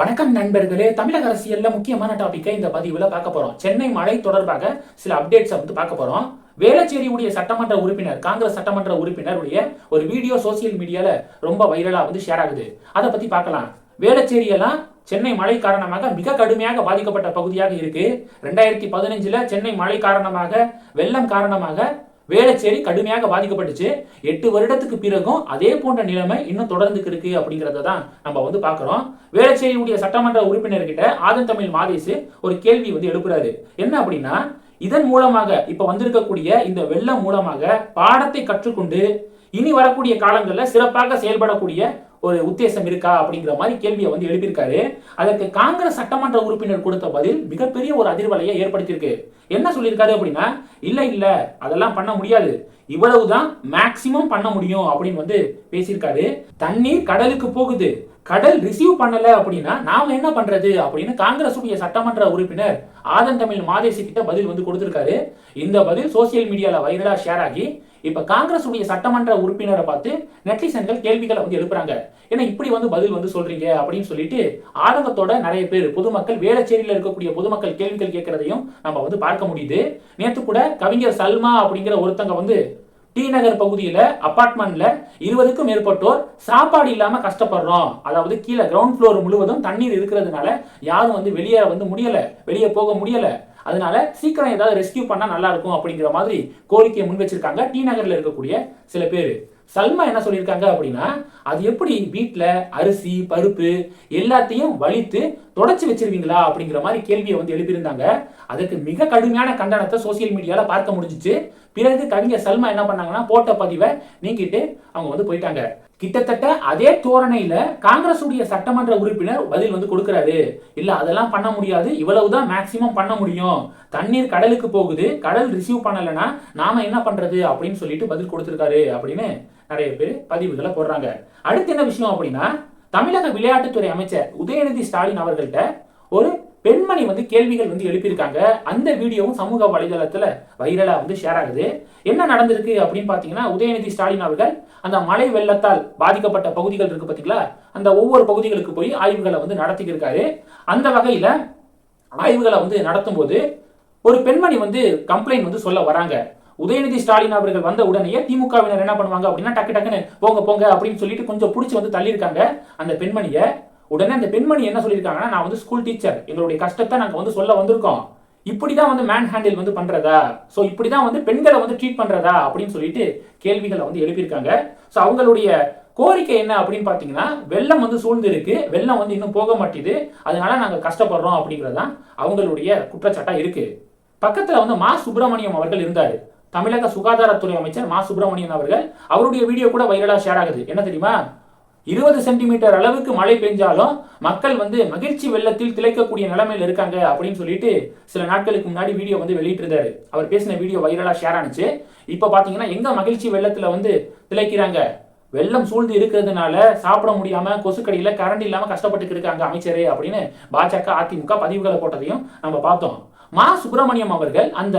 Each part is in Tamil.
வணக்கம் நண்பர்களே. தமிழக அரசியல்ல முக்கியமான டாபிக்கை இந்த பதிவுல பார்க்க போறோம். சென்னை மழை தொடர்பாக சில அப்டேட்ஸ் வந்து பார்க்க போறோம். வேளச்சேரியுடைய சட்டமன்ற உறுப்பினர் காங்கிரஸ் சட்டமன்ற உறுப்பினருடைய ஒரு வீடியோ சோசியல் மீடியால ரொம்ப வைரலா வந்து ஷேர் ஆகுது. அதை பத்தி பார்க்கலாம். வேளச்சேரி எல்லாம் சென்னை மழை காரணமாக மிக கடுமையாக பாதிக்கப்பட்ட பகுதியாக இருக்கு. ரெண்டாயிரத்தி பதினஞ்சுல சென்னை மழை காரணமாக வெள்ளம் காரணமாக வேளச்சேரி கடுமையாக பாதிக்கப்பட்டுச்சு. எட்டு வருடத்துக்கு பிறகும் அதே போன்ற நிலைமை இன்னும் தொடர்ந்துக்கு இருக்கு அப்படிங்கறத தான் நம்ம வந்து பாக்குறோம் வேளச்சேரியுடைய சட்டமன்ற உறுப்பினர்கிட்ட ஆதன் தமிழ் மாதேசு ஒரு கேள்வி வந்து எழுப்புறாரு. என்ன அப்படின்னா இதன் மூலமாக இப்ப வந்திருக்கக்கூடிய இந்த வெள்ளம் மூலமாக பாடத்தை கற்றுக்கொண்டு இனி வரக்கூடிய காலங்களில் சிறப்பாக செயல்படக்கூடிய ஒரு உத்தேசம் இருக்கா அப்படிங்கிற மாதிரி கேள்வியை வந்து எழுப்பியிருக்காரு. அதற்கு காங்கிரஸ் சட்டமன்ற உறுப்பினர் கொடுத்த பதில் மிகப்பெரிய ஒரு அதிர்வலையை ஏற்படுத்தியிருக்கு. என்ன சொல்லியிருக்காரு அப்படின்னா இல்ல இல்ல அதெல்லாம் பண்ண முடியாது. இவ்வளவுதான் மேக்சிமம் பண்ண முடியும் அப்படின்னு வந்து பேசியிருக்காரு. தண்ணீர் கடலுக்கு போகுது. கடல் ரிசீவ் பண்ணல அப்படின்னா நாம என்ன பண்றது? அப்படின்னு காங்கிரசுடைய சட்டமன்ற உறுப்பினர் ஆதன் தமிழ் மாதேசி கிட்ட பதில் வந்து கொடுத்திருக்காரு. இந்த பதில் சோசியல் மீடியால வைரலா ஷேர் ஆகி இப்ப காங்கிரஸ் உடைய சட்டமன்ற உறுப்பினரை பார்த்து நெட்டிசன்கள் கேள்விகளை வந்து எழுப்புறாங்க. ஏன்னா இப்படி வந்து பதில் வந்து சொல்றீங்க அப்படின்னு சொல்லிட்டு ஆதங்கத்தோட நிறைய பேர் பொதுமக்கள் வேளச்சேரியில் இருக்கக்கூடிய பொதுமக்கள் கேள்விகள் கேட்கறதையும் நம்ம வந்து பார்க்க முடியுது. நேற்று கூட கவிஞர் சல்மா அப்படிங்கிற ஒருத்தங்க வந்து டி நகர் பகுதியில அப்பார்ட்மெண்ட்ல இருபதுக்கும் மேற்பட்டோர் சாப்பாடு இல்லாம கஷ்டப்படுறோம். அதாவது கீழே கிரவுண்ட் ஃப்ளோர் முழுவதும் தண்ணீர் இருக்கிறதுனால யாரும் வந்து வெளியே வந்து முடியல வெளியே போக முடியல. அதனால சீக்கிரம் ஏதாவது ரெஸ்கியூ பண்ணால் நல்லா இருக்கும் அப்படிங்கிற மாதிரி கோரிக்கையை முன் வச்சிருக்காங்க டி நகரில் இருக்கக்கூடிய சில பேர். சல்மா என்ன சொல்லியிருக்காங்க அப்படின்னா அது எப்படி வீட்டில் அரிசி பருப்பு எல்லாத்தையும் வலித்து தொடச்சி வச்சிருவீங்களா அப்படிங்கிற மாதிரி கேள்வியை வந்து எழுப்பியிருந்தாங்க. அதுக்கு மிக கடுமையான கண்டனத்தை சோசியல் மீடியாவில் பார்க்க முடிஞ்சிச்சு. பிறகு கவிஞர் சல்மா என்ன பண்ணாங்கன்னா போட்ட பதிவை நீக்கிட்டு அவங்க வந்து போயிட்டாங்க. கிட்டத்தட்ட அதே தோரணையில காங்கிரஸ் உடைய சட்டமன்ற உறுப்பினர் பதில் வந்து கொடுக்கிறாரு. இல்ல அதெல்லாம் பண்ண முடியாது. இவ்வளவுதான் மேக்சிமம் பண்ண முடியும். தண்ணீர் கடலுக்கு போகுது. கடல் ரிசீவ் பண்ணலைன்னா நாம என்ன பண்றது அப்படின்னு சொல்லிட்டு பதில் கொடுத்திருக்காரு அப்படின்னு நிறைய பேர் பதிவுகளை போடுறாங்க. அடுத்து என்ன விஷயம் அப்படின்னா தமிழக விளையாட்டுத்துறை அமைச்சர் உதயநிதி ஸ்டாலின் அவர்கள்ட்ட ஒரு பெண்மணி வந்து கேள்விகள் வந்து எழுப்பியிருக்காங்க. அந்த வீடியோவும் சமூக வலைதளத்தில் வைரலாக வந்து ஷேர் ஆகுது. என்ன நடந்திருக்கு அப்படின்னு பார்த்தீங்கன்னா உதயநிதி ஸ்டாலின் அவர்கள் அந்த மழை வெள்ளத்தால் பாதிக்கப்பட்ட பகுதிகள் இருக்கு பார்த்தீங்களா அந்த ஒவ்வொரு பகுதிகளுக்கு போய் ஆய்வுகளை வந்து நடத்திக்கிருக்காரு. அந்த வகையில் ஆய்வுகளை வந்து நடத்தும் போது ஒரு பெண்மணி வந்து கம்ப்ளைண்ட் வந்து சொல்ல வராங்க. உதயநிதி ஸ்டாலின் அவர்கள் வந்த உடனே திமுகவினர் என்ன பண்ணுவாங்க அப்படின்னா டக்கு டக்குன்னு போங்க போங்க அப்படின்னு சொல்லிட்டு கொஞ்சம் பிடிச்சி வந்து தள்ளியிருக்காங்க அந்த பெண்மணியை. உடனே அந்த பெண்மணி என்ன சொல்லியிருக்காங்கன்னா நான் வந்து ஸ்கூல் டீச்சர் எங்களுடைய கஷ்டத்தை நாங்கள் வந்து சொல்ல வந்திருக்கோம். இப்படி தான் வந்து மேன் ஹேண்டில் வந்து பண்றதா? ஸோ இப்படி தான் வந்து பெண்களை வந்து ட்ரீட் பண்ணுறதா அப்படின்னு சொல்லிட்டு கேள்விகளை வந்து எழுப்பியிருக்காங்க. ஸோ அவங்களுடைய கோரிக்கை என்ன அப்படின்னு பார்த்தீங்கன்னா வெள்ளம் வந்து சூழ்ந்து இருக்கு வெள்ளம் வந்து இன்னும் போக மாட்டேது அதனால நாங்கள் கஷ்டப்படுறோம் அப்படிங்கிறதான் அவங்களுடைய குற்றச்சாட்டாக இருக்கு. பக்கத்தில் வந்து மா. சுப்பிரமணியம் அவர்கள் இருந்தார். தமிழக சுகாதாரத்துறை அமைச்சர் மா. சுப்பிரமணியன் அவர்கள் அவருடைய வீடியோ கூட வைரலாக ஷேர் ஆகுது. என்ன தெரியுமா? இருபது சென்டிமீட்டர் அளவுக்கு மழை பெஞ்சாலும் மக்கள் வந்து மகிழ்ச்சி வெள்ளத்தில் திளைக்கக்கூடிய நிலைமையில் இருக்காங்க அப்படின்னு சொல்லிட்டு சில நாட்களுக்கு முன்னாடி வீடியோ வந்து வெளியிட்டிருந்தாரு. அவர் பேசின வீடியோ வைரலா ஷேர் ஆனிச்சு. இப்ப பாத்தீங்கன்னா எங்க மகிழ்ச்சி வெள்ளத்துல வந்து திளைக்கிறாங்க? வெள்ளம் சூழ்ந்து இருக்கிறதுனால சாப்பிட முடியாம கொசுக்கடியில கரண்ட் இல்லாம கஷ்டப்பட்டு இருக்காங்க அமைச்சரே அப்படின்னு பாஜக அதிமுக பதிவுகளை போட்டதையும் நம்ம பார்த்தோம். மா. சுப்பிரமணியம் அவர்கள் அந்த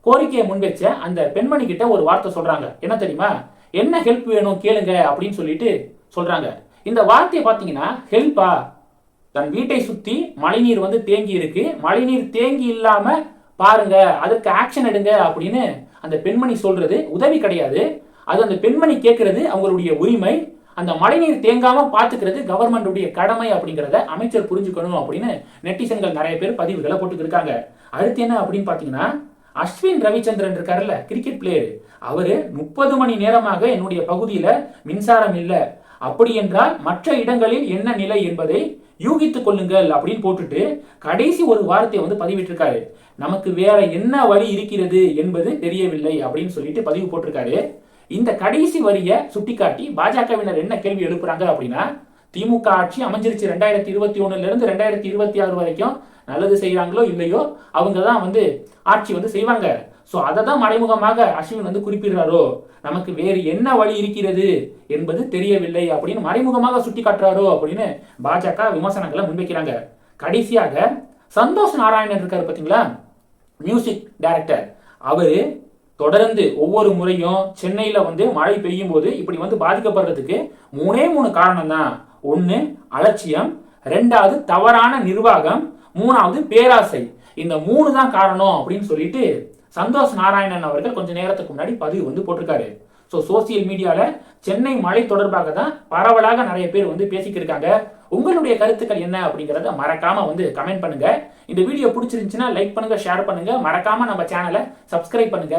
கோரிக்கையை முன்வச்ச அந்த பெண்மணி கிட்ட ஒரு வார்த்தை சொல்றாங்க. என்ன தெரியுமா? என்ன ஹெல்ப் வேணும் கேளுங்க அப்படின்னு சொல்லிட்டு சொல்றாங்க. இந்த வார்த்தையை பார்த்தீங்கன்னா ஹெல்ப்பா? தன் வீட்டை சுத்தி மழைநீர் வந்து தேங்கி இருக்கு. மழைநீர் தேங்கி இல்லாம பாருங்க அதுக்கு ஆக்ஷன் எடுங்க அப்படின்னு அந்த பெண்மணி சொல்றது. உதவி கிடையாது. அது அந்த பெண்மணி கேட்கறது அவங்களுடைய உரிமை. அந்த மழைநீர் தேங்காம பார்த்துக்கிறது கவர்மெண்டுடைய கடமை அப்படிங்கிறத அமைச்சர் புரிஞ்சுக்கணும் அப்படின்னு நெட்டிசன்கள் நிறைய பேர் பதிவுகளை போட்டுக்கிட்டு இருக்காங்க அடுத்து என்ன அப்படின்னு பாத்தீங்கன்னா அஸ்வின் ரவிச்சந்திரன் இருக்காருல்ல கிரிக்கெட் பிளேயர் அவரு முப்பது மணி நேரமாக என்னுடைய பகுதியில மின்சாரம் இல்லை. அப்படி என்றால் மற்ற இடங்களில் என்ன நிலை என்பதை யூகித்துக் கொள்ளுங்கள் அப்படின்னு போட்டுட்டு கடைசி ஒரு வார்த்தையை வந்து பதிவிட்டிருக்காரு. நமக்கு வேற என்ன வழி இருக்கிறது என்பது தெரியவில்லை அப்படின்னு சொல்லிட்டு பதிவு போட்டிருக்காரு. இந்த கடைசி வரியை சுட்டிக்காட்டி பாஜகவினர் என்ன கேள்வி எழுப்புறாங்க அப்படின்னா திமுக ஆட்சி அமைஞ்சிருச்சு ரெண்டாயிரத்தி இருபத்தி ஒண்ணுல இருந்து ரெண்டாயிரத்தி இருபத்தி ஆறு வரைக்கும் நல்லது செய்யறாங்களோ இல்லையோ அவங்க தான் வந்து ஆட்சி வந்து செய்வாங்க. ஸோ அதை தான் மறைமுகமாக அஸ்வின் வந்து குறிப்பிடுறாரோ? நமக்கு வேறு என்ன வழி இருக்கிறது என்பது தெரியவில்லை அப்படின்னு மறைமுகமாக சுட்டி காட்டுறாரோ அப்படின்னு பாஜக விமர்சனங்களை முன்வைக்கிறாங்க. கடைசியாக சந்தோஷ் நாராயணன் இருக்காரு பார்த்தீங்களா? மியூசிக் டைரக்டர் அவர் தொடர்ந்து ஒவ்வொரு முறையும் சென்னையில் வந்து மழை பெய்யும் போது இப்படி வந்து பாதிக்கப்படுறதுக்கு மூணே மூணு காரணம் தான் ஒன்று அலட்சியம். ரெண்டாவது தவறான நிர்வாகம். மூணாவது பேராசை. இந்த மூணு தான் காரணம் அப்படின்னு சொல்லிட்டு சந்தோஷ் நாராயணன் அவர்கள் கொஞ்ச நேரத்துக்கு முன்னாடி பதிவு வந்து போட்டிருக்காரு. ஸோ சோசியல் மீடியாவில் சென்னை மழை தொடர்பாக தான் பரவலாக நிறைய பேர் வந்து பேசிக்கிட்டு இருக்காங்க உங்களுடைய கருத்துக்கள் என்ன அப்படிங்கிறத மறக்காம வந்து கமெண்ட் பண்ணுங்க. இந்த வீடியோ பிடிச்சிருந்துச்சுன்னா லைக் பண்ணுங்க ஷேர் பண்ணுங்க. மறக்காம நம்ம சேனலை சப்ஸ்கிரைப் பண்ணுங்க.